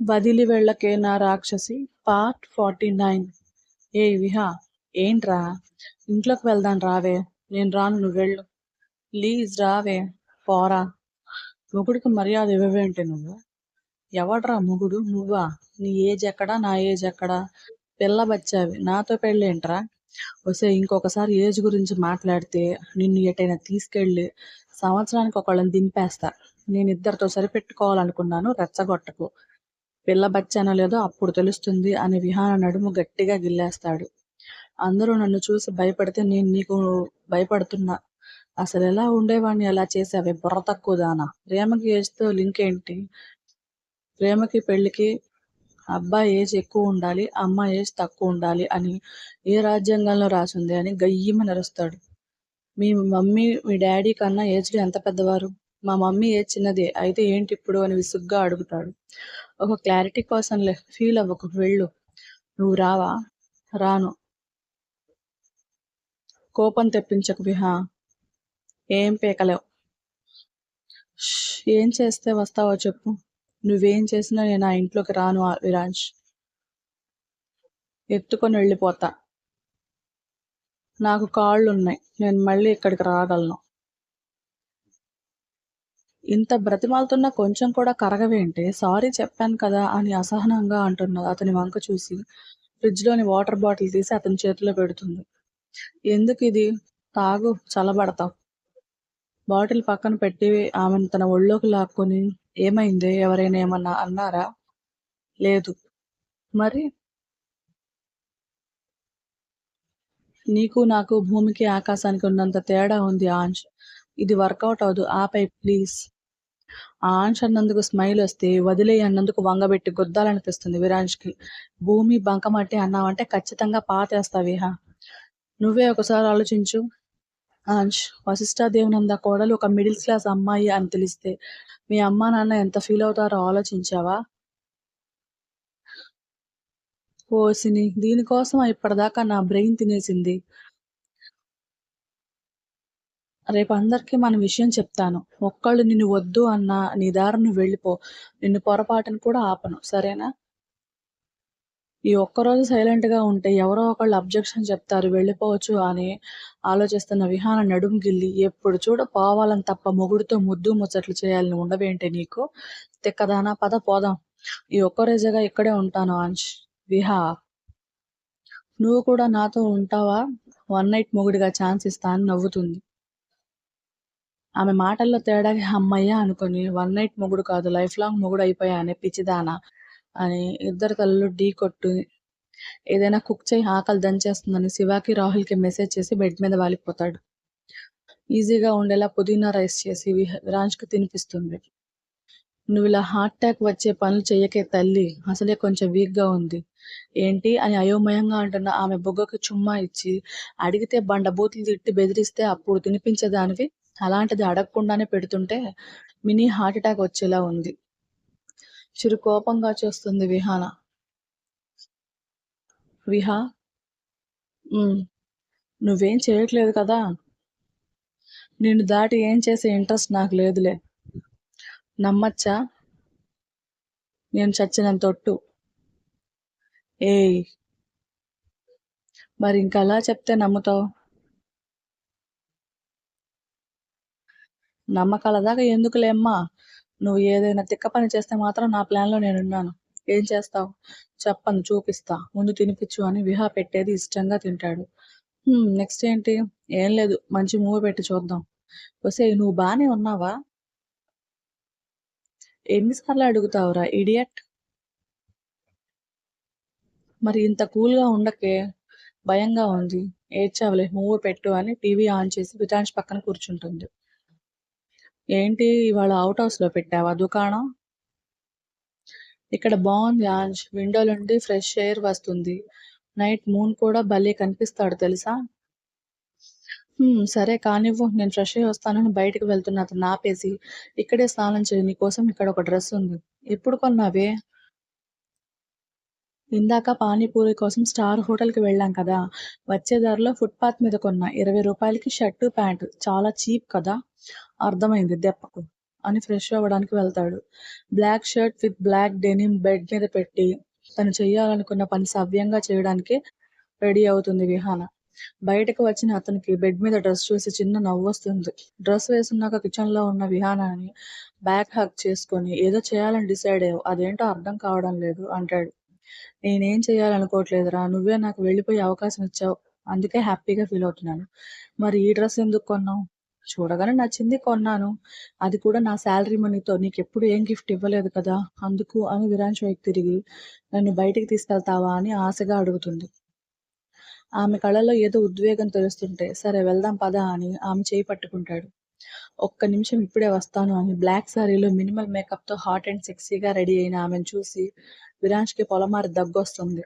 వదిలి వెళ్ళకే నా రాక్షసి? Part forty nine. ఏ విహా ఏంట్రా? ఇంట్లోకి వెళ్దాం రావే. నేను రాను నువ్వు వెళ్ళు. ప్లీజ్ రావే. పోరా. మొగుడికి మర్యాద ఇవ్వవేంటి నువ్వు? ఎవడ్రా మొగుడు? నువ్వా? నీ ఏజ్ ఎక్కడా? నా ఏజ్ ఎక్కడా? పిల్ల బచ్చావి. నాతో పెళ్ళేంట్రా? వస్తే ఇంకొకసారి ఏజ్ గురించి మాట్లాడితే నిన్ను ఎటైనా తీసుకెళ్ళి సంవత్సరానికి ఒకళ్ళని దింపేస్తా. నేను ఇద్దరితో సరిపెట్టుకోవాలనుకున్నాను రెచ్చగొట్టకు. పిల్ల బచ్చానో లేదో అప్పుడు తెలుస్తుంది అని విహాన నడుము గట్టిగా గిల్లేస్తాడు. అందరూ నన్ను చూసి భయపడితే నేను నీకు భయపడుతున్నా. అసలు ఎలా ఉండేవాడిని ఎలా చేసావే బుర్ర తక్కువ దానా. ప్రేమకి ఏజ్తో లింక్ ఏంటి? ప్రేమకి పెళ్ళికి అబ్బాయి ఏజ్ ఎక్కువ ఉండాలి అమ్మాయి ఏజ్ తక్కువ ఉండాలి అని ఏ రాజ్యాంగంలో రాసింది అని గయ్యమని అరుస్తాడు మీ మమ్మీ మీ డాడీ కన్నా ఏజ్లో ఎంత పెద్దవారు? మా మమ్మీ ఏజ్ చిన్నదే అయితే ఏంటి ఇప్పుడు అని విసుగ్గా అడుగుతాడు. ఒక క్లారిటీ కోసం ఫీల్ అవ్వకు. వెళ్ళు. నువ్వు రావా? రాను. కోపం తెప్పించకు విహా. ఏం పీకలేవు. ఏం చేస్తే వస్తావో చెప్పు. నువ్వేం చేసినా నేను ఆ ఇంట్లోకి రాను ఆ ఎత్తుకొని వెళ్ళిపోతా. నాకు కాళ్ళు ఉన్నాయి నేను మళ్ళీ ఇక్కడికి రాగలను. ఇంత బ్రతిమాలుతున్నా కొంచెం కూడా కరగవేంటి సారీ చెప్పాను కదా అని అసహనంగా అంటున్నది అతని వంక చూసి. ఫ్రిడ్జ్లోని వాటర్ బాటిల్ తీసి అతని చేతిలో పెడుతుంది. ఎందుకు ఇది? తాగు చల్లబడతావు బాటిల్ పక్కన పెట్టి ఆమెను తన ఒళ్ళోకి లాక్కొని ఏమైంది? ఎవరైనా ఏమన్నా అన్నారా? లేదు. మరి? నీకు నాకు భూమికి ఆకాశానికి ఉన్నంత తేడా ఉంది ఆంష్ ఇది వర్కౌట్ అవదు ఆపై ప్లీజ్. ఆంష్ అన్నందుకు స్మైల్ వస్తే వదిలేయి అన్నందుకు వంగబెట్టి గొద్దాలనిపిస్తుంది విరాంష్కి. భూమి బంకమట్టి అన్నావంటే ఖచ్చితంగా పాతేస్తావిహా? నువ్వే ఒకసారి ఆలోచించు. ఆంష్ వశిష్ఠాదేవనంద కోడలు ఒక మిడిల్ క్లాస్ అమ్మాయి అని తెలిస్తే మీ అమ్మా నాన్న ఎంత ఫీల్ అవుతారో ఆలోచించావా? ఓసిని దీనికోసం ఇప్పటిదాకా నా బ్రెయిన్ తినేసింది? రేపు అందరికీ మన విషయం చెప్తాను. ఒక్కళ్ళు నిన్ను వద్దు అన్న నీ దారిని వెళ్ళిపో. నిన్ను పొరపాటును కూడా ఆపను. సరేనా? ఈ ఒక్కరోజు సైలెంట్గా ఉంటే ఎవరో ఒకళ్ళు అబ్జెక్షన్ చెప్తారు వెళ్ళిపోవచ్చు అని ఆలోచిస్తున్న విహాన నడుము గిల్లి ఎప్పుడు చూడ పోవాలని తప్ప మొగుడితో ముద్దు ముచ్చట్లు చేయాలని ఉండవేంటి నీకు? తిక్కదానా? పద పోదాం. ఈ ఒక్కరోజుగా ఇక్కడే ఉంటాను అంశ్. విహా. నువ్వు కూడా నాతో ఉంటావా? వన్ నైట్ మొగుడిగా ఛాన్స్ ఇస్తా అని నవ్వుతుంది. ఆమె మాటల్లో తేడాకి అమ్మయ్య అనుకొని వన్ నైట్ మొగుడు కాదు లైఫ్ లాంగ్ మొగుడు అయిపోయానే పిచ్చిదానా అని ఇద్దరు తలలు ఢీ కొట్టు ఏదైనా కుక్ చేయి ఆకలి దంచేస్తుందని శివాకి రాహుల్కి మెసేజ్ చేసి బెడ్ మీద వాలిపోతాడు. ఈజీగా ఉండేలా పుదీనా రైస్ చేసి విహ- విరాంజ్కి తినిపిస్తుంది. నువ్వు ఇలా హార్ట్ అటాక్ వచ్చే పనులు చెయ్యకే తల్లి అసలే కొంచెం వీక్గా ఉంది. ఏంటి? అని అయోమయంగా అంటున్న ఆమె బుగ్గకు చుమ్మా ఇచ్చి అడిగితే బండ బూతులు తిట్టి బెదిరిస్తే అప్పుడు తినిపించేదానివి? అలాంటిది అడగకుండానే పెడుతుంటే మినీ హార్ట్ అటాక్ వచ్చేలా ఉంది. చిరు కోపంగా చూస్తుంది విహాన. విహా? నువ్వేం చేయట్లేదు కదా? నిన్ను దాటి ఏం చేసే ఇంట్రెస్ట్ నాకు లేదులే. నమ్మచ్చా? నేను చచ్చినంత తొట్టు. ఏయ్! మరి ఇంకా అలా చెప్తే నమ్ముతావు? నమ్మకాల దాకా ఎందుకులేమ్మా నువ్వు ఏదైనా తిక్క పని చేస్తే మాత్రం నా ప్లాన్లో నేనున్నాను. ఏం చేస్తావు? చెప్పను చూపిస్తా. ముందు తినిపించు అని విహా పెట్టేది ఇష్టంగా తింటాడు. నెక్స్ట్ ఏంటి? ఏం లేదు మంచి మూవీ పెట్టి చూద్దాం. వసే నువ్వు బానే ఉన్నావా? ఎన్నిసార్లు అడుగుతావురా ఇడియట్? మరి ఇంత కూల్గా ఉండకే భయంగా ఉంది. ఏడ్చావులే మూవీ పెట్టు అని టీవీ ఆన్ చేసి విటాన్స్ పక్కన కూర్చుంటుంది. ఏంటి ఇవాళ అవుట్ హౌస్లో పెట్టావా దుకాణం? ఇక్కడ బాగుంది ఆంజ్. విండో నుండి ఫ్రెష్ ఎయిర్ వస్తుంది. నైట్ మూన్ కూడా భలే కనిపిస్తాడు తెలుసా? "హ్మ్, సరే కానివ్వు నేను ఫ్రెష్ అయ్యి వస్తానని బయటకు వెళ్తున్నా అతను ఆపేసి ఇక్కడే స్నానం చేయి నీకోసం ఇక్కడ ఒక డ్రెస్ ఉంది. ఎప్పుడు కొన్నావే? ఇందాక పానీపూరి కోసం స్టార్ హోటల్కి వెళ్ళాం కదా. వచ్చే దారిలో ఫుట్పాత్ మీద కొన్నా. ఇరవై రూపాయలకి షర్టు ప్యాంటు. చాలా చీప్ కదా? అర్థమైంది దెప్పకు. అని ఫ్రెష్ అవ్వడానికి వెళ్తాడు. Black shirt with black denim bed మీద పెట్టి తను చేయాలనుకున్న పని సవ్యంగా చేయడానికి రెడీ అవుతుంది విహాన. బయటకు వచ్చిన అతనికి బెడ్ మీద డ్రెస్ చూసి చిన్న నవ్వు వస్తుంది డ్రెస్ వేసున్నాక కిచెన్లో ఉన్న విహానాన్ని బ్యాక్ హక్ చేసుకొని ఏదో చేయాలని డిసైడ్ అయ్యావు అదేంటో అర్థం కావడం లేదు అంటాడు. నేనేం చేయాలనుకోవట్లేదురా నువ్వే నాకు వెళ్ళిపోయే అవకాశం ఇచ్చావు అందుకే హ్యాపీగా ఫీల్ అవుతున్నాను. మరి ఈ డ్రెస్ ఎందుకు కొన్నావు? చూడగానే నచ్చింది కొన్నాను. అది కూడా నా శాలరీ మనీతో. నీకు ఎప్పుడు ఏం గిఫ్ట్ ఇవ్వలేదు కదా. అందుకు అని విరాంశ్ వైపు తిరిగి నన్ను బయటికి తీసుకెళ్తావా? అని ఆశగా అడుగుతుంది. ఆమె కళలో ఏదో ఉద్వేగం తెలుస్తుంటే సరే వెళ్దాం పదా అని ఆమె చేయి పట్టుకుంటాడు. ఒక్క నిమిషం ఇప్పుడే వస్తాను అని బ్లాక్ సారీలో మినిమల్ మేకప్తో హాట్ అండ్ సెక్సీగా రెడీ అయిన ఆమెను చూసి విరాంష్కి పొలమారి దగ్గొస్తుంది.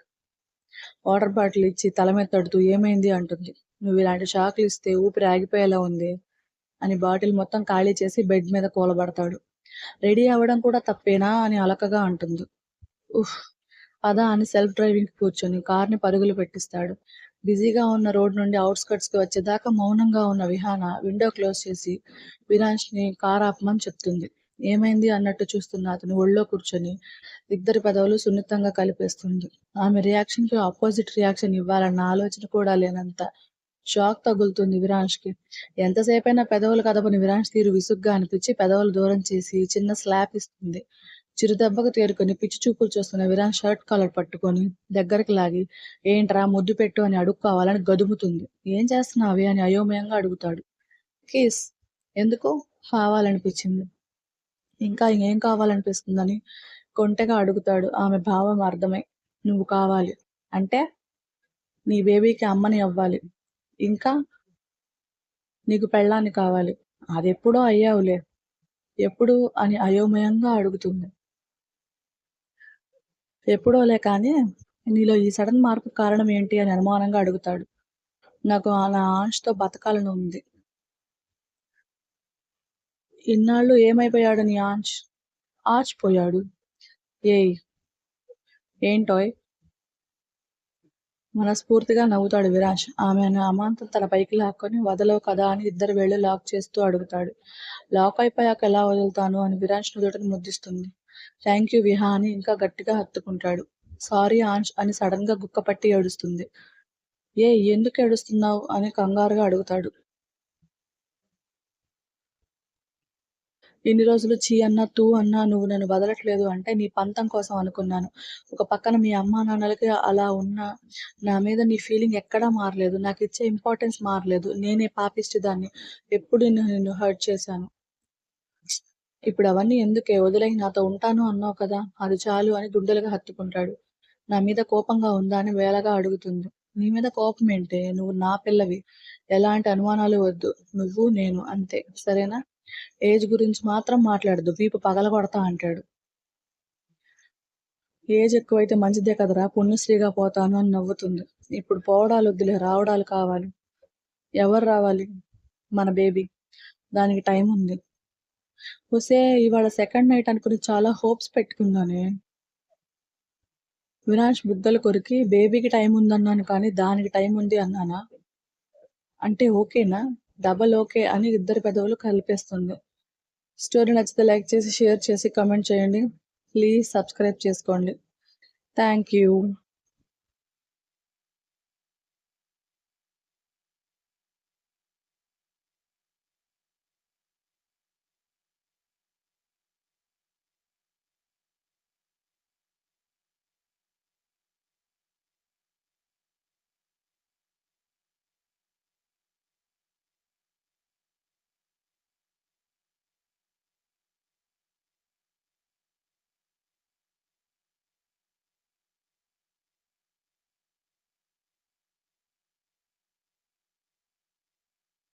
వాటర్ బాటిల్ ఇచ్చి తల మీద తడుతూ ఏమైంది? అంటుంది. నువ్వు ఇలాంటి షాకులు ఇస్తే ఊపిరి ఆగిపోయేలా ఉంది. అని బాటిల్ మొత్తం ఖాళీ చేసి బెడ్ మీద కూలబడతాడు. రెడీ అవ్వడం కూడా తప్పేనా అని అలకగా అంటుంది. ఉఫ్ పదా అని సెల్ఫ్ డ్రైవింగ్ కూర్చొని కార్ని పరుగులు పెట్టిస్తాడు. బిజీగా ఉన్న రోడ్ నుండి అవుట్స్కట్స్కి వచ్చేదాకా మౌనంగా ఉన్న విహాన విండో క్లోజ్ చేసి విరాంష్ కార్ ఆపమని చెప్తుంది. ఏమైంది అన్నట్టు చూస్తున్న అతను ఒళ్ళో కూర్చొని ఇద్దరి పదవులు సున్నితంగా కలిపేస్తుంది. ఆమె రియాక్షన్కి ఆపోజిట్ రియాక్షన్ ఇవ్వాలన్న ఆలోచన కూడా లేనంత షాక్ తగులుతుంది విరాంష్కి ఎంతసేపైనా పెదవులు కదపని విరాంష్ తీరు విసుగ్గా అనిపించి పెదవులు దూరం చేసి చిన్న స్లాప్ ఇస్తుంది. చిరుదెబ్బకు తేరుకొని పిచ్చి చూపులు చూస్తున్న విరాన్ షర్ట్ కాలర్ పట్టుకొని దగ్గరికి లాగి ఏంట్రా ముద్దు పెట్టు అని అడుక్కోవాలని గదుముతుంది. ఏం చేస్తున్నావి? అని అయోమయంగా అడుగుతాడు. కేస్. ఎందుకు? కావాలనిపించింది ఇంకా ఏం కావాలనిపిస్తుందని? కొంటెగా అడుగుతాడు. ఆమె భావం అర్థమై నువ్వు కావాలి. అంటే? నీ బేబీకి అమ్మని అవ్వాలి. ఇంకా నీకు పెళ్ళాన్ని కావాలి. అది ఎప్పుడో అయ్యావులే. ఎప్పుడు అని అయోమయంగా అడుగుతుంది. ఎప్పుడోలే కానీ నీలో ఈ సడన్ మార్పు కారణం ఏంటి అని అనుమానంగా అడుగుతాడు. నాకు నా ఆంష్తో బతకాలని ఉంది. ఇన్నాళ్ళు ఏమైపోయాడు నీ ఆంచ్ ఆచిపోయాడు ఏయ్ ఏంటోయ్? మనస్ఫూర్తిగా నవ్వుతాడు విరాజ్. ఆమెను అమాంతం తన పైకి లాక్కొని వదలవు కదా అని ఇద్దరు వేళ్ళు లాక్ చేస్తూ అడుగుతాడు. లాక్ అయిపోయాక ఎలా వదులుతాను? అని విరాజ్ నుదుటను ముద్దిస్తుంది థ్యాంక్ యూ విహా అని ఇంకా గట్టిగా హత్తుకుంటాడు. సారీ ఆంష్ అని సడన్గా గుక్కపట్టి ఏడుస్తుంది. ఏ ఎందుకు ఏడుస్తున్నావు? అని కంగారుగా అడుగుతాడు. ఇన్ని రోజులు చీ అన్నా తూ అన్నా నువ్వు నన్ను వదలట్లేదు అంటే నీ పంతం కోసం అనుకున్నాను. ఒక పక్కన మీ అమ్మా నాన్నలకి అలా ఉన్నా నా మీద నీ ఫీలింగ్ ఎక్కడా మారలేదు. నాకు ఇచ్చే ఇంపార్టెన్స్ మారలేదు. నేనే పాపిష్టి దాన్ని ఎప్పుడు నిన్ను హర్ట్ చేశాను. ఇప్పుడు అవన్నీ ఎందుకే? వదిలేయి నాతో ఉంటాను అన్నావు కదా? అది చాలు అని గుండెలుగా హత్తుకుంటాడు. నా మీద కోపంగా ఉందా అని వేలగా అడుగుతుంది. నీ మీద కోపం ఏంటే? నువ్వు నా పిల్లవి. ఎలాంటి అనుమానాలు వద్దు. నువ్వు నేను అంతే. సరేనా? ఏజ్ గురించి మాత్రం మాట్లాడదు వీపు పగల కొడతా అంటాడు. ఏజ్ ఎక్కువైతే మంచిదే కదరా. పుణ్యశ్రీగా పోతాను అని నవ్వుతుంది. ఇప్పుడు పోవడాలు వద్దులే రావడాలు కావాలి. ఎవరు రావాలి? మన బేబీ. దానికి టైం ఉంది. ఒసే ఇవాళ సెకండ్ నైట్ అనుకుని చాలా హోప్స్ పెట్టుకున్నానే. వినాష్ బుగ్గలు కొరికి బేబీకి టైం ఉందన్నాను కానీ దానికి టైం ఉంది అన్నానా? అంటే ఓకేనా? డబల్ ఓకే అని ఇద్దరు పెదవులు కలిపేస్తుంది. స్టోరీ నచ్చితే లైక్ చేసి షేర్ చేసి కమెంట్ చేయండి. ప్లీజ్ సబ్స్క్రైబ్ చేసుకోండి. Thank you